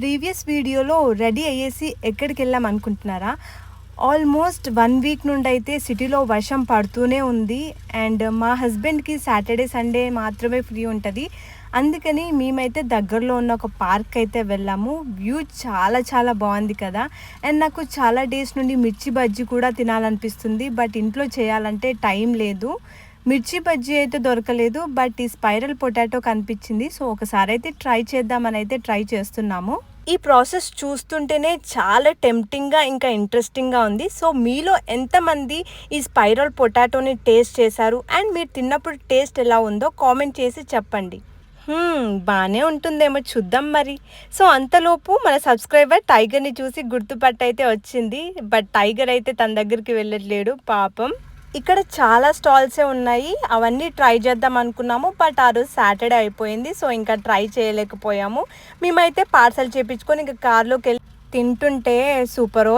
Previous వీడియోలో ready అయ్యేసి ఎక్కడికి వెళ్ళాం అనుకుంటున్నారా? ఆల్మోస్ట్ వన్ వీక్ నుండి అయితే సిటీలో వర్షం పడుతూనే ఉంది. అండ్ మా హస్బెండ్కి సాటర్డే సండే మాత్రమే ఫ్రీ ఉంటుంది. అందుకని మేమైతే దగ్గరలో ఉన్న ఒక పార్క్ అయితే వెళ్ళాము. వ్యూ చాలా చాలా బాగుంది కదా. అండ్ నాకు చాలా డేస్ నుండి మిర్చి బజ్జీ కూడా తినాలనిపిస్తుంది. బట్ ఇంట్లో చేయాలంటే టైం లేదు. మిర్చి బజ్జీ అయితే దొరకలేదు. బట్ ఈ స్పైరల్ పొటాటో కనిపించింది. సో ఒకసారి అయితే ట్రై చేద్దామని అయితే ట్రై చేస్తున్నాము. ఈ ప్రాసెస్ చూస్తుంటేనే చాలా టెంప్టింగ్గా ఇంకా ఇంట్రెస్టింగ్గా ఉంది. సో మీలో ఎంతమంది ఈ స్పైరల్ పొటాటోని టేస్ట్ చేశారు? అండ్ మీరు తిన్నప్పుడు టేస్ట్ ఎలా ఉందో కామెంట్ చేసి చెప్పండి. బాగానే ఉంటుందేమో చూద్దాం మరి. సో అంతలోపు మన సబ్స్క్రైబర్ టైగర్ని చూసి గుర్తుపట్టయితే వచ్చింది. బట్ టైగర్ అయితే తన దగ్గరికి వెళ్ళట్లేడు. పాపం. ఇక్కడ చాలా స్టాల్సే ఉన్నాయి. అవన్నీ ట్రై చేద్దాం అనుకున్నాము. బట్ ఆ రోజు సాటర్డే అయిపోయింది. సో ఇంకా ట్రై చేయలేకపోయాము. మేమైతే పార్సల్ చేపించుకొని ఇంకా కార్లోకి వెళ్ళి తింటుంటే సూపర్